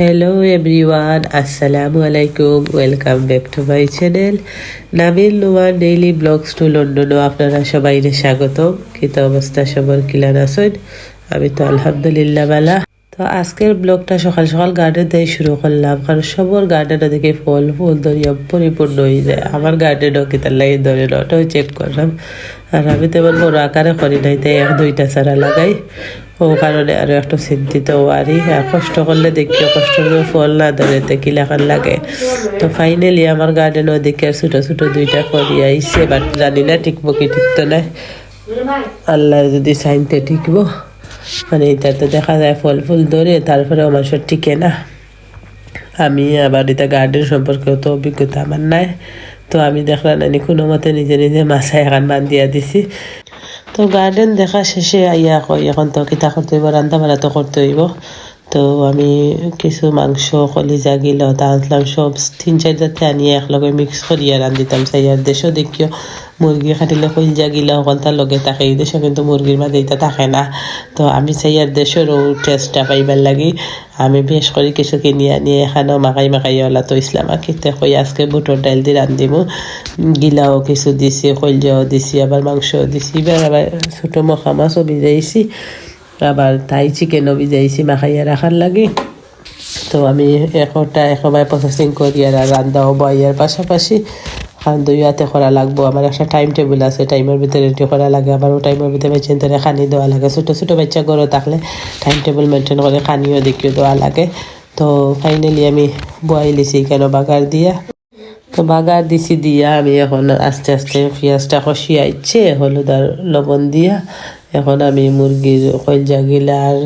Hello everyone আসসালামু আলাইকুম welcome back to my channel Nabil Noyan daily vlogs to লন্ডনও আপনারা সবাইরে স্বাগতম। কিত অবস্থা সবর কিলান আসেন আমি তো আলহামদুলিল্লাহ বালা তো আজকের ব্লগটা সকাল সকাল গার্ডেন দিয়ে শুরু করলাম, কারণ সবর গার্ডেনে দেখে ফল, ফুল ধরিয়া পরিপূর্ণ হয়ে যায়। আমার গার্ডেনও কিতার লাগে ধরে ওটাও চেক করলাম। আর আমি তেমন বড় আকারে করি নাই, তাই এক, দুইটা চারা লাগাই। ও কারণে আরও একটু চিন্তিত আরি। আর কষ্ট করলে দেখিও কষ্ট করে ফল না ধরে তে কিলাখান লাগে। তো ফাইনালি আমার গার্ডেনও দেখে আর ছোটো ছোটো দুইটা করি আইসে বাট জানি না টিকবো কি টিকতো না। আল্লাহ যদি সাইনতে টিকবো। মানে এটাতে দেখা যায় ফল ফুল ধরে তারপরে মানুষের টিকে না। আমি আবার এটা গার্ডেন সম্পর্কে অত অভিজ্ঞতা আমার নাই। তো আমি দেখলাম নানি কোনো মতে নিজে নিজে মাছায় এখন বান্ধিয়া দিছি। তো গার্ডেন দেখা শেষে আইয়া কই, এখন তো কিতা করতে হইব, রান্না বান্না তো করতে হইব। তো আমি কিছু মাংস, কলিজা গিল তা আনলাম সব তিন চার জাতি আনিয়ে একলগে মিক্স করিয়া রান্ধিতাম সাইয়ার দেশও দেখিও। মুরগি খাটিলে কলিজা গিলা ওখান তার লগে থাকে, এই দেশে কিন্তু মুরগির মাঝে এটা থাকে না। তো আমি সাইয়ার দেশেরও টেস্টটা পাইবার লাগি। আমি বেশ করে কিছু কিনে আনি এখানেও মাখাই মাখাই ওলা, তো ইসলাম আকিতে কই, আজকে বুটর ডাইল দিয়ে রান্ধিমু। গিলাও কিছু দিছি কলজাও দিছি, আবার মাংসও দিছি, এবার আবার ছোটো মখা মাছও ভিজাইছি, আবার তাই চিকেনও ভিজাইছি মাখাইয়া রাখার লাগে। তো আমি একটা একেবারে প্রসেসিং করি আর রান্নাও বইয়ার পাশাপাশি। খান দুইয়াতে করা লাগবো। আমার একটা টাইম টেবিল আছে টাইমের ভিতরে রেডি করা লাগে। আবার ও টাইমের ভিতরে বেচেন ধরে খানি দেওয়া লাগে। ছোটো ছোটো বাচ্চা গরু থাকলে টাইম টেবিল মেনটেন করে খানিও দেখিও দেওয়া লাগে। তো ফাইনালি আমি বয়াই লিছি কেন? বাগার দিয়া। তো বাগার দিছি দিয়া আমি এখন আস্তে আস্তে পেঁয়াজটা কষিয়ে আইচ্ছে হলুদ আর লবণ দিয়া। এখন আমি মুরগির কলজা গিলা আর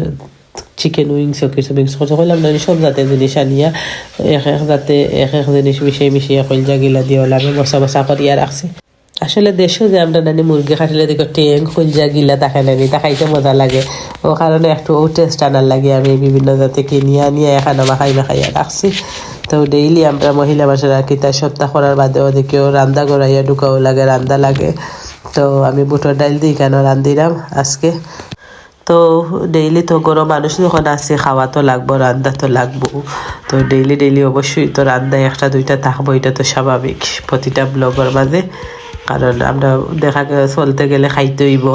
চিকেন উইংসও কিছু মিক্স করছে কইলাম না সব জাতের জিনিস আনিয়া এক এক জাতে এক এক জিনিস মিশিয়ে মিশিয়ে কলজা গিলা দিয়ে হলে আমি মশা মশা করিয়া রাখছি আসলে দেশও যে আমরা নানি মুরগি খাটিলে দেখো টেং কলজা গিলা তাকাই নানি তাকাইতে মজা লাগে ও কারণে একটু ও টেস্ট আনার লাগে আমি বিভিন্ন জাতে কিনিয়ে আনিয়ে এখানে মাখাই মাখাইয়া রাখছি তো ডেইলি আমরা মহিলা মানুষেরা কিতা সপ্তাহ করার বাদেও দেখিও রান্দা করাইয়া ঢুকাও লাগে রান্দা লাগে তো আমি বুটোর ডাইল দিই কেন রান্ধিলাম আজকে তো ডেইলি তো গরম মানুষ যখন আছে, খাওয়া তো লাগবো, রান্না তো লাগবো। তো ডেইলি ডেইলি অবশ্যই তো রান্নায় একটা, দুইটা থাকব, এটা তো স্বাভাবিক প্রতিটা ব্লগের মাঝে। কারণ আমরা দেখা চলতে গেলে খাইতে হইব।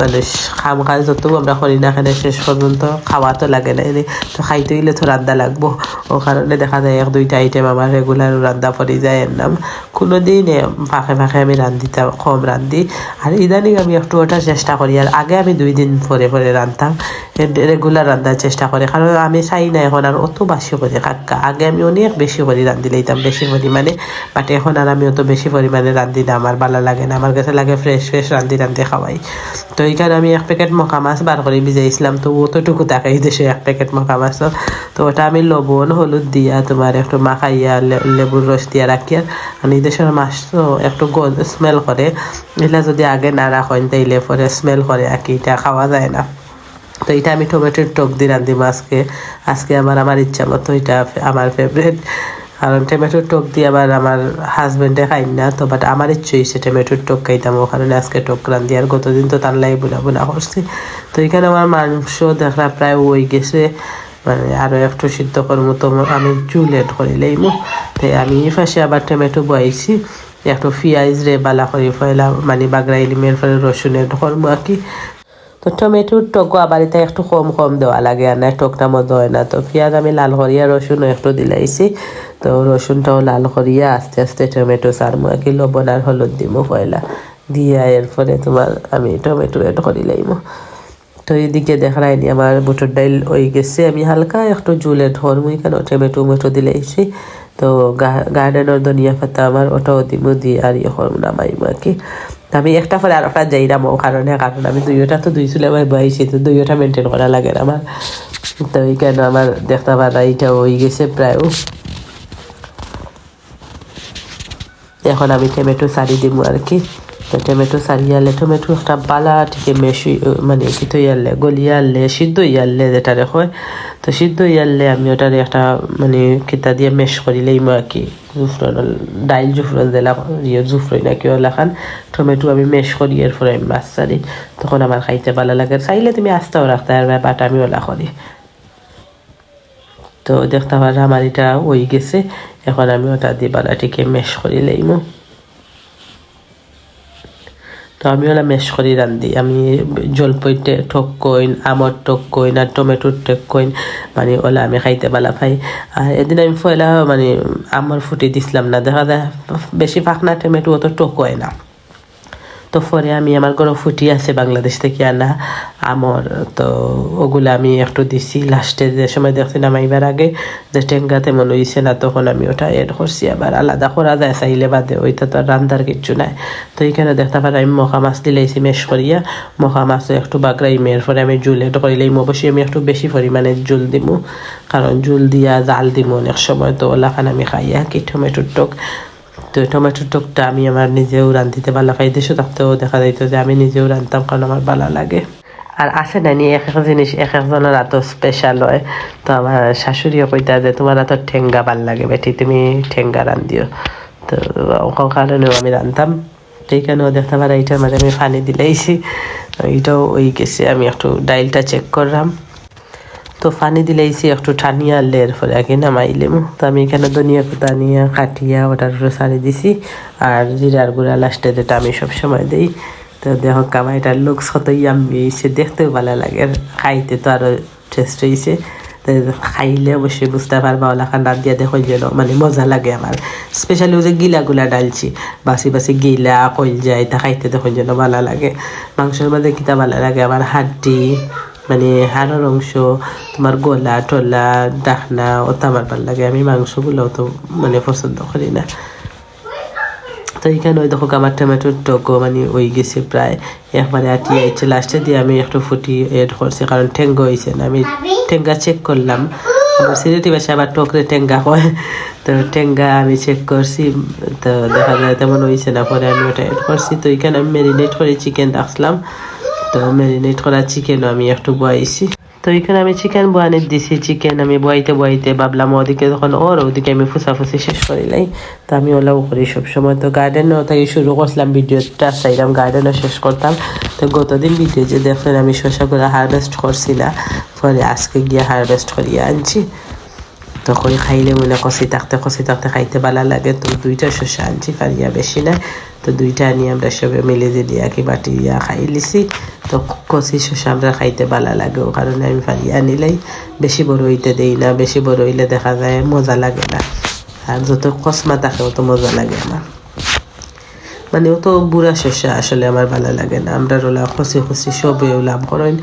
মানে খাম কাজ যত আমরা করি না এখানে শেষ পর্যন্ত খাওয়া তো লাগে না। তো খাইতে গেলে তো রান্না লাগবো। ও কারণে দেখা যায় এক, দুইটা আইটেম আমার রেগুলার রান্না পড়ে যায় এর নাম। কোনো দিন ফাঁকে ফাঁকে আমি রান্ধিতাম কম রান্ধি আর ইদানিং আমি একটু ওটা চেষ্টা করি। আর আগে আমি দুই দিন পরে পরে রান্ধতাম রেগুলার রান্নার চেষ্টা করি। কারণ আমি চাই না এখন আর অত বাসি করি কাকা আগে আমি অনেক বেশি করে রান্ধি লইতাম বেশি পরিমাণে বাট এখন আর আমি অত বেশি পরিমাণে রান্ধি না। আমার ভালো লাগে না। আমার কাছে লাগে ফ্রেশ ফ্রেশ রান্ধি রান্ধি খাওয়াই তো এইখানে আমি এক প্যাকেট মকা মাছ বার করে ভিজাইছিলাম। তো অতটুকু তাকাই দেশে এক প্যাকেট মকা মাছ। তো ওটা আমি লবণ, হলুদ দিয়া তোমার একটু মাখাইয়া লেবুর রস দিয়া রাখিয়া এই দেশের মাছ, তো একটু স্মেল করে। এগুলা যদি আগে না রাখেন তাইলে পরে স্মেল করে আর কি, এটা খাওয়া যায় না। তো এটা আমি টমেটোর টক দিয়ে রান্ধি মাছকে। আজকে আমার আমার ইচ্ছা মতো এটা আমার ফেভারিট কারণ টমেটোর টক দিয়ে আবার আমার হাজবেন্ডে খাই না, তো বাট আমার ইচ্ছে হয়েছে টমেটোর টক খাইতাম ও কারণে আজকে টক রান দিয়ে, আর গতদিন তো তার লাই বুনা বুনা করছি। তো এখানে আমার মাংস দেখা প্রায় ওই গেছে মানে আরও একটু সিদ্ধ করব, তো আমি চুল এড করে লইমু। তাই আমি পাশে আবার টমেটো বয়াইছি একটু পিঁয়াজ রে বালা করে ফেলা মানে বাগড়াই লিমের ফলে রসুন এড করব আর কি। তো টমেটোর আবার এটা একটু কম কম দেওয়া লাগে আর না টকটা মতো হয় না। তো পেঁয়াজ আমি লাল করিয়া রসুনও একটু দিলাইছি তো রসুনটাও লাল করিয়া আস্তে আস্তে টমেটো সারমু কি লবণ আর হলুদ দিমু পয়লা দিয়া এরপরে তোমার আমি টমেটো এড করি লাইমু তো এদিকে দেখাই নি আমার বুটের ডাইল হয়ে গেছে। আমি হালকা একটু জুলে ধরমু এখানে টমেটো মেটো দিলাইছি তো গার্ডেনের ধনিয়া পাতা আমার ওটাও দিমু দিয়ে আর ইয়ে করব নামাইমু আর কি আমি একটা পরে আর একটা যাই না ও কারণে কারণ আমি দুইটা তো দুই চুলে আমার বয়সে তো দুইটা মেনটেন করা লাগে না আমার তো এই কেন আমার দেখতে পারা এইটা হয়ে গেছে প্রায় এখন আমি টমেটো সারি দিব আর কি। টমেটো সারিয়ালে টমেটো একটা বালা থেকে মেশি মানে কি তো গলিয়ালে সিদ্ধ ইয়ারলে যেটারে হয় তো সিদ্ধ ইয়ারলে আমি ওটারে একটা মানে কিতা দিয়ে মেশ করিলেই আর কি, জুফরন, ডাইল জুফরন দিলা ইয়ে জুফরই না কেউ লেখান টমেটো আমি মেশ করি, এরপরে আমি মাছ সারি, তখন আমার খাইতে ভালো লাগে। চাইলে তুমি আস্তাও রাখতে পারবে বাট আমি ওলা করি। তো দেখতে পারা, আমার এটা ওই গেছে, এখন আমি ওটা দিয়ে বালাটিকে মেশ করি লইমু তো আমি ওলা মেশ করি রান্ধি। আমি জলপই ঠক কইন, আমর টক কইন, আর টমেটোর টক কইন মানে ওলা আমি খাইতে বালা পাই। আর এদিন আমি ফয়লা মানে আমর ফুটি দিছিলাম না। দেখা যায়, বেশি ফাঁকনা টমেটো অত টক হয় না। তো পরে আমি, আমার ঘরে ফুটি আছে বাংলাদেশ থেকে আনা। আমর, তো ওগুলো আমি একটু দিছি। লাস্টে যে সময় দেখছি নামাইবার আগে, যে টেঙ্গাতে তেমন হইছে না, তখন আমি ওটা এড করছি। আবার আলাদা করা যায়, চাইলে বাদে ওইটা তো আর রান্দার কিচ্ছু নাই। তো এইখানে দেখতে পারে আমি মখা মাছ দিলাইছি মেশ করিয়া মখা মাছও একটু বাগড়াই, মেয়ের পরে আমি জুল এড করিলাম অবশ্যই আমি একটু বেশি পরিমাণে জুল দিমু। কারণ জুল দিয়া জাল দিমু অনেক সময়, তো ওলাখান আমি খাইয়া কি টমেটোর টক। তো টমেটোর টকটা আমি আমার নিজেও রান্ধিতে ভালো পাই। দেশে থাকতেও দেখা যাইতো যে আমি নিজেও রান্ধতাম কারণ আমার ভালো লাগে। আর আছে না নি এক এক জিনিস এক একজনের এত স্পেশাল হয়। তো আমার শাশুড়িও কইতা যে, তোমার এত ঠেঙ্গা ভালো লাগে বেটি, তুমি ঠেঙ্গা রান্ধিও তো ওখান কারণেও আমি রান্ধতাম সেইখানেও দেখতে পারা এইটার মাঝে আমি পানি দিলেইছি এইটাও ওই গেছে, আমি একটু ডাইলটা চেক করলাম। তো পানি দিলেইছি একটু ঠানিয়া লের পরে আগে নামাইলাম। তো আমি এখানে ধনিয়া পাতা নিয়ে কাটিয়া ওটার উপরে সারি দিছি। আর জিরার গুঁড়া লাস্টে যেটা আমি সবসময় দিই। তো দেখো কামাইটার লুকস কত ইয়াম্মি হয়েছে দেখতেও ভালো লাগে। আর খাইতে তো আরও টেস্ট হয়েছে খাইলে অবশ্যই বুঝতে পারবা, ওলা খান রাত দিয়া দেখো যেন মানে মজা লাগে আমার। স্পেশালি যে গিলাগুলা ডালছি বাসি বাসি গিলা কইল যায় তা খাইতে দেখো যেন ভালো লাগে। মাংসের মধ্যে কিতা ভালো লাগে? আমার হাড্ডি মানে হাড়ের অংশ, তোমার গলা টলা ডাকনা ওটা আমার ভালো লাগে। আমি মাংসগুলো তো মানে পছন্দ করি না। তো এখানে ওই দেখো আমার টমেটোর টকও মানে ওই গেছে প্রায় একবারে আটিয়ে আইছে লাস্টে দিয়ে আমি একটু ফুটি এড করছি, কারণ ঠেঙ্গা হয়েছে আমি ঠেঙ্গা চেক করলাম। আমার সিলেটি ভাষা আবার টকরে ঠেঙ্গা হয় তো ঠেঙ্গা আমি চেক করছি, তো দেখা যায় তেমন হয়েছে না, পরে আমি ওটা এড করছি। তো এখানে আমি ম্যারিনেট করে চিকেন রাখলাম। তো ম্যারিনেট করা চিকেনও আমি একটু বয়াইছি। তো এখানে আমি চিকেন বয়ানি দিছি চিকেন আমি বয়াইতে বয়াইতে ভাবলাম ওদিকে যখন ওর, ওদিকে আমি ফুসাফুসি শেষ করিলাই তো আমি ওলাও করি সবসময়। তো গার্ডেনও থেকে শুরু করছিলাম, ভিডিওটা চাইলাম গার্ডেনও শেষ করতাম। তো গতদিন ভিডিও যে দেখলেন আমি শসাগুলো হারভেস্ট করছি না পরে আজকে গিয়ে হারভেস্ট করিয়ে আনছি। তো কই খাইলে মনে কষি থাকতে কষি থাকতে খাইতে ভালো লাগে। তো দুইটা শসা আনছি ফারিয়া বেশি না তো দুইটা আনি আমরা সবে মিলে দিয়া কি বাটি দিয়া খাই লিছি। তো কষি শসা আমরা খাইতে ভালো লাগে, ও কারণে আমি ফারিয়া আনিলাই বেশি বড় হইতে দেই না, বেশি বড় হইলে দেখা যায় মজা লাগে না। আর যত কসমা থাকে, অত মজা লাগে আমার। মানে অত বুড়া শস্য আসলে আমার ভালো লাগে না। আমরা ওলা খসি খসি সবে লাভ করেন।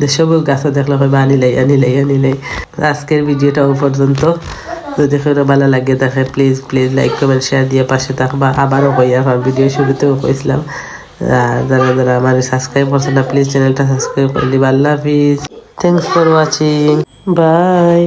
যে সবেও গাছে দেখলে হয় আনিলাই আনিলাই আনিলাই। আজকের ভিডিওটা ও পর্যন্ত। যদি কেউ ভালো লাগে দেখে please please like comment share দিয়ে পাশে থাকবা। আবারও কই, আমার ভিডিও শুরুতেও কইছিলাম। যারা যারা আমার সাবস্ক্রাইব করছে না প্লিজ চ্যানেলটা সাবস্ক্রাইব করে দিবা। আল্লাহ হাফিজ। Thanks for watching bye